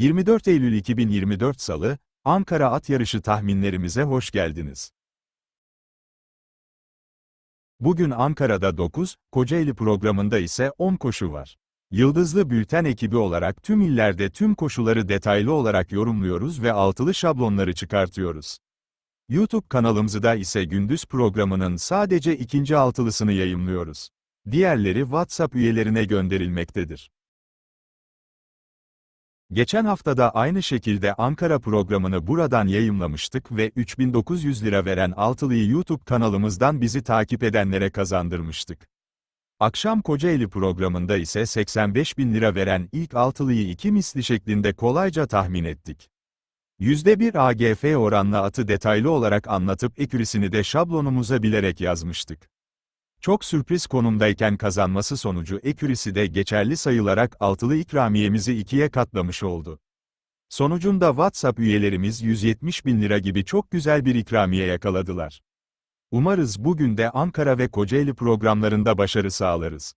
24 Eylül 2024 Salı, Ankara At Yarışı tahminlerimize hoş geldiniz. Bugün Ankara'da 9, Kocaeli programında ise 10 koşu var. Yıldızlı Bülten ekibi olarak tüm illerde tüm koşuları detaylı olarak yorumluyoruz ve altılı şablonları çıkartıyoruz. YouTube kanalımızda ise gündüz programının sadece ikinci altılısını yayımlıyoruz. Diğerleri WhatsApp üyelerine gönderilmektedir. Geçen haftada aynı şekilde Ankara programını buradan yayımlamıştık ve 3900 lira veren altılıyı YouTube kanalımızdan bizi takip edenlere kazandırmıştık. Akşam Kocaeli programında ise 85 bin lira veren ilk altılıyı iki misli şeklinde kolayca tahmin ettik. %1 AGF oranlı atı detaylı olarak anlatıp ekürisini de şablonumuza bilerek yazmıştık. Çok sürpriz konumdayken kazanması sonucu ekürisi de geçerli sayılarak altılı ikramiyemizi ikiye katlamış oldu. Sonucunda WhatsApp üyelerimiz 170 bin lira gibi çok güzel bir ikramiye yakaladılar. Umarız bugün de Ankara ve Kocaeli programlarında başarı sağlarız.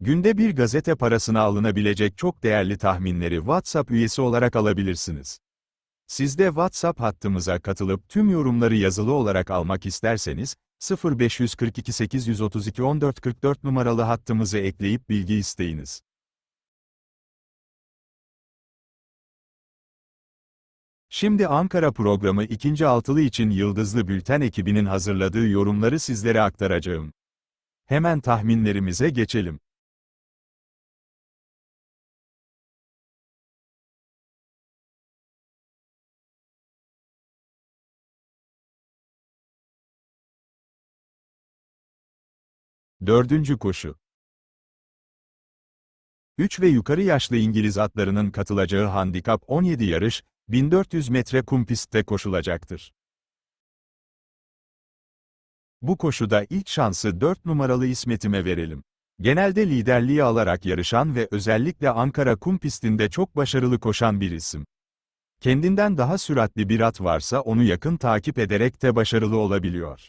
Günde bir gazete parasına alınabilecek çok değerli tahminleri WhatsApp üyesi olarak alabilirsiniz. Siz de WhatsApp hattımıza katılıp tüm yorumları yazılı olarak almak isterseniz, 0542 832 1444 numaralı hattımızı ekleyip bilgi isteyiniz. Şimdi Ankara programı ikinci altılı için Yıldızlı Bülten ekibinin hazırladığı yorumları sizlere aktaracağım. Hemen tahminlerimize geçelim. Dördüncü koşu. 3 ve yukarı yaşlı İngiliz atlarının katılacağı handikap 17 yarış, 1400 metre kum pistte koşulacaktır. Bu koşuda ilk şansı 4 numaralı İsmet'ime verelim. Genelde liderliği alarak yarışan ve özellikle Ankara kum pistinde çok başarılı koşan bir isim. Kendinden daha süratli bir at varsa onu yakın takip ederek de başarılı olabiliyor.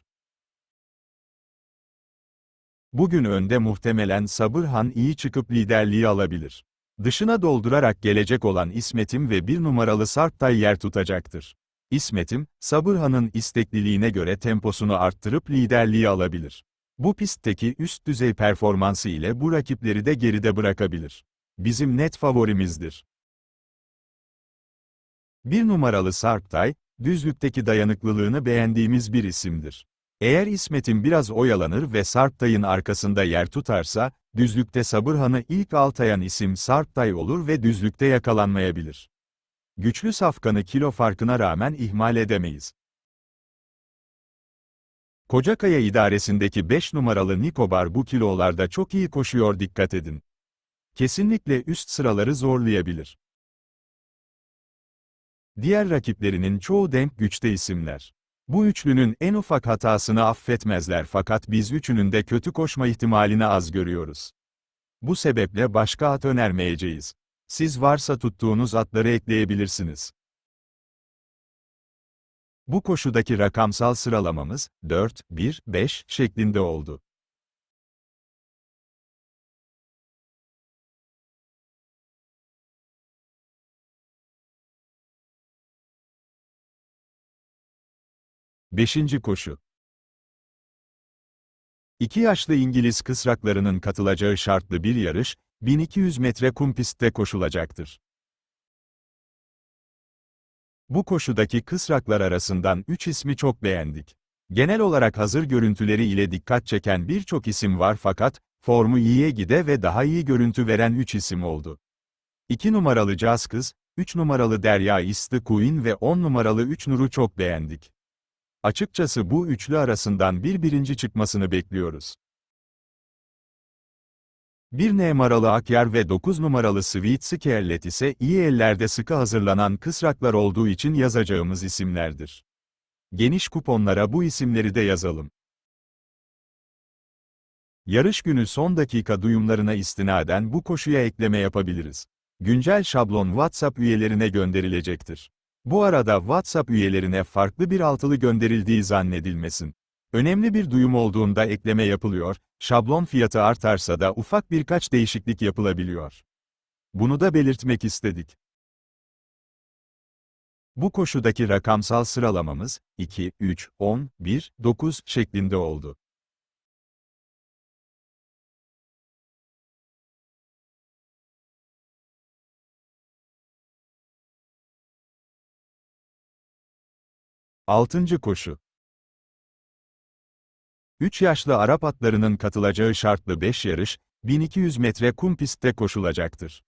Bugün önde muhtemelen Sabırhan iyi çıkıp liderliği alabilir. Dışına doldurarak gelecek olan İsmet'im ve bir numaralı Sarptay yer tutacaktır. İsmet'im, Sabırhan'ın istekliliğine göre temposunu arttırıp liderliği alabilir. Bu pistteki üst düzey performansı ile bu rakipleri de geride bırakabilir. Bizim net favorimizdir. Bir numaralı Sarptay, düzlükteki dayanıklılığını beğendiğimiz bir isimdir. Eğer İsmet'in biraz oyalanır ve Sarptay'ın arkasında yer tutarsa, düzlükte Sabırhan'ı ilk altayan isim Sarptay olur ve düzlükte yakalanmayabilir. Güçlü safkanı kilo farkına rağmen ihmal edemeyiz. Kocakaya idaresindeki 5 numaralı Nikobar bu kilolarda çok iyi koşuyor dikkat edin. Kesinlikle üst sıraları zorlayabilir. Diğer rakiplerinin çoğu denk güçte isimler. Bu üçlünün en ufak hatasını affetmezler fakat biz üçünün de kötü koşma ihtimalini az görüyoruz. Bu sebeple başka at önermeyeceğiz. Siz varsa tuttuğunuz atları ekleyebilirsiniz. Bu koşudaki rakamsal sıralamamız 4, 1, 5 şeklinde oldu. Beşinci koşu. İki yaşlı İngiliz kısraklarının katılacağı şartlı bir yarış, 1200 metre kum pistte koşulacaktır. Bu koşudaki kısraklar arasından 3 ismi çok beğendik. Genel olarak hazır görüntüleri ile dikkat çeken birçok isim var fakat, formu iyiye gide ve daha iyi görüntü veren 3 isim oldu. 2 numaralı Caz Kız, 3 numaralı Derya Istı Queen ve 10 numaralı 3 Nur'u çok beğendik. Açıkçası bu üçlü arasından bir birinci çıkmasını bekliyoruz. 1 numaralı Akyar ve 9 numaralı Sweet Scarlet ise iyi ellerde sıkı hazırlanan kısraklar olduğu için yazacağımız isimlerdir. Geniş kuponlara bu isimleri de yazalım. Yarış günü son dakika duyumlarına istinaden bu koşuya ekleme yapabiliriz. Güncel şablon WhatsApp üyelerine gönderilecektir. Bu arada WhatsApp üyelerine farklı bir altılı gönderildiği zannedilmesin. Önemli bir duyum olduğunda ekleme yapılıyor, şablon fiyatı artarsa da ufak birkaç değişiklik yapılabiliyor. Bunu da belirtmek istedik. Bu koşudaki rakamsal sıralamamız 2, 3, 10, 1, 9 şeklinde oldu. Altıncı koşu 3 yaşlı Arap atlarının katılacağı şartlı 5 yarış, 1200 metre kum pistte koşulacaktır.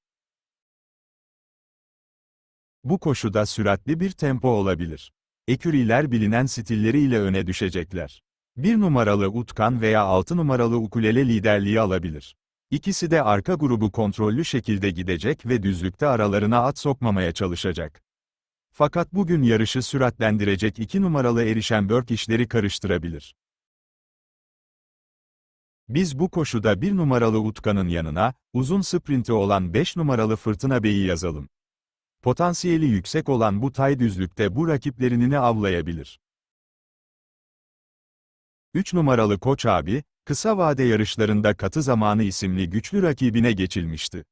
Bu koşuda süratli bir tempo olabilir. Eküriler bilinen stilleriyle öne düşecekler. 1 numaralı Utkan veya 6 numaralı Ukulele liderliği alabilir. İkisi de arka grubu kontrollü şekilde gidecek ve düzlükte aralarına at sokmamaya çalışacak. Fakat bugün yarışı süratlendirecek 2 numaralı Erişenberg işleri karıştırabilir. Biz bu koşuda 1 numaralı Utkan'ın yanına, uzun sprinti olan 5 numaralı Fırtına Bey'i yazalım. Potansiyeli yüksek olan bu tay düzlükte bu rakiplerini avlayabilir. 3 numaralı Koç abi, kısa vade yarışlarında katı zamanı isimli güçlü rakibine geçilmişti.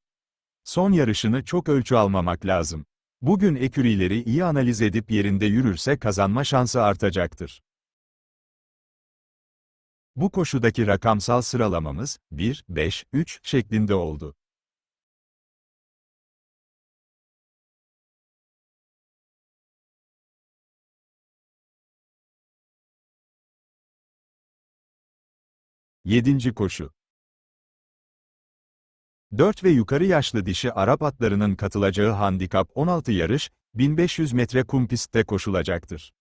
Son yarışını çok ölçü almamak lazım. Bugün ekürileri iyi analiz edip yerinde yürürse kazanma şansı artacaktır. Bu koşudaki rakamsal sıralamamız 1, 5, 3 şeklinde oldu. Yedinci koşu 4 ve yukarı yaşlı dişi Arap atlarının katılacağı handikap 16 yarış, 1500 metre kum pistte koşulacaktır.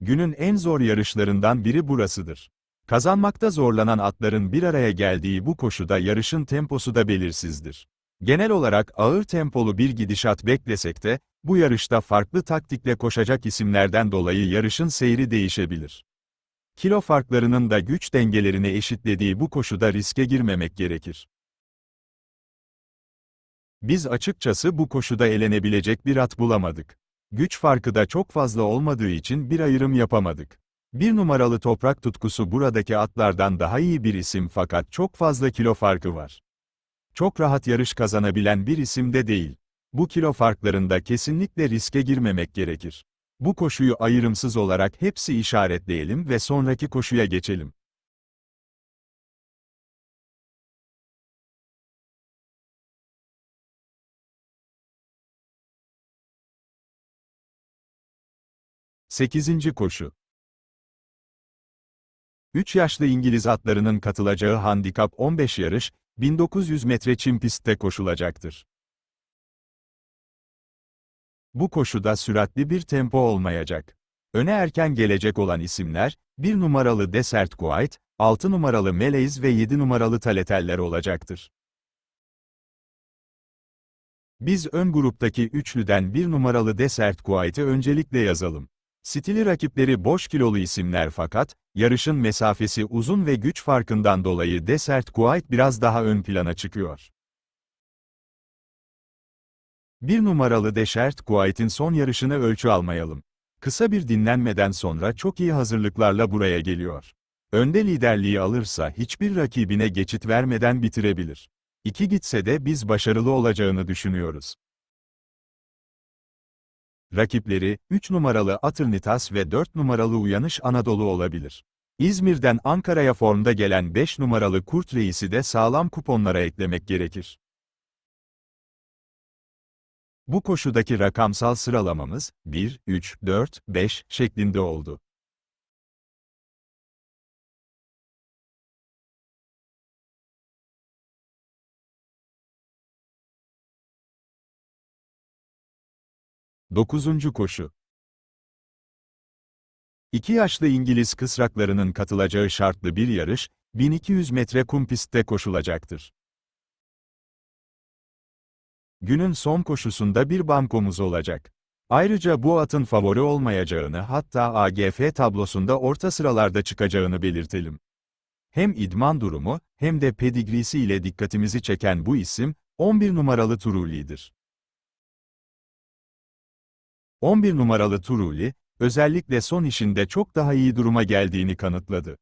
Günün en zor yarışlarından biri burasıdır. Kazanmakta zorlanan atların bir araya geldiği bu koşuda yarışın temposu da belirsizdir. Genel olarak ağır tempolu bir gidişat beklesek de, bu yarışta farklı taktikle koşacak isimlerden dolayı yarışın seyri değişebilir. Kilo farklarının da güç dengelerini eşitlediği bu koşuda riske girmemek gerekir. Biz açıkçası bu koşuda elenebilecek bir at bulamadık. Güç farkı da çok fazla olmadığı için bir ayrım yapamadık. Bir numaralı toprak tutkusu buradaki atlardan daha iyi bir isim fakat çok fazla kilo farkı var. Çok rahat yarış kazanabilen bir isim de değil. Bu kilo farklarında kesinlikle riske girmemek gerekir. Bu koşuyu ayrımsız olarak hepsi işaretleyelim ve sonraki koşuya geçelim. Sekizinci koşu 3 yaşlı İngiliz atlarının katılacağı handikap 15 yarış, 1900 metre çim pistte koşulacaktır. Bu koşuda süratli bir tempo olmayacak. Öne erken gelecek olan isimler, 1 numaralı Desert Guide, 6 numaralı Meleis ve 7 numaralı Taleteller olacaktır. Biz ön gruptaki üçlüden 1 numaralı Desert Guide'i öncelikle yazalım. Stili rakipleri boş kilolu isimler fakat, yarışın mesafesi uzun ve güç farkından dolayı Desert Guide biraz daha ön plana çıkıyor. Bir numaralı Desert Guide'in son yarışını ölçü almayalım. Kısa bir dinlenmeden sonra çok iyi hazırlıklarla buraya geliyor. Önde liderliği alırsa hiçbir rakibine geçit vermeden bitirebilir. İki gitse de biz başarılı olacağını düşünüyoruz. Rakipleri, 3 numaralı Atırnitas ve 4 numaralı Uyanış Anadolu olabilir. İzmir'den Ankara'ya formda gelen 5 numaralı Kurt Reis'i de sağlam kuponlara eklemek gerekir. Bu koşudaki rakamsal sıralamamız, 1, 3, 4, 5 şeklinde oldu. Dokuzuncu koşu. İki yaşlı İngiliz kısraklarının katılacağı şartlı bir yarış, 1200 metre kum pistte koşulacaktır. Günün son koşusunda bir bankomuz olacak. Ayrıca bu atın favori olmayacağını hatta AGF tablosunda orta sıralarda çıkacağını belirtelim. Hem idman durumu, hem de pedigrisi ile dikkatimizi çeken bu isim, 11 numaralı Turuli'dir. 11 numaralı Turuli, özellikle son işinde çok daha iyi duruma geldiğini kanıtladı.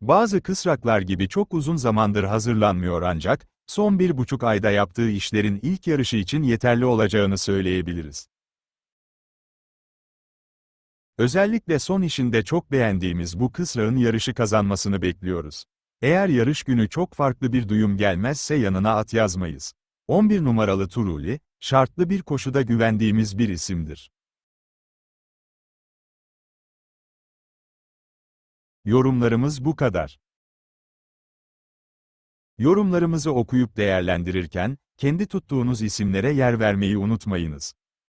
Bazı kısraklar gibi çok uzun zamandır hazırlanmıyor ancak, son bir buçuk ayda yaptığı işlerin ilk yarışı için yeterli olacağını söyleyebiliriz. Özellikle son işinde çok beğendiğimiz bu kısrağın yarışı kazanmasını bekliyoruz. Eğer yarış günü çok farklı bir duyum gelmezse yanına at yazmayız. 11 numaralı Turuli, şartlı bir koşuda güvendiğimiz bir isimdir. Yorumlarımız bu kadar. Yorumlarımızı okuyup değerlendirirken, kendi tuttuğunuz isimlere yer vermeyi unutmayınız.